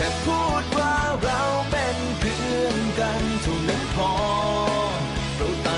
แค่พูดว่าเราเป็นเพื่อนกันเท่านั้นพอเราต่าง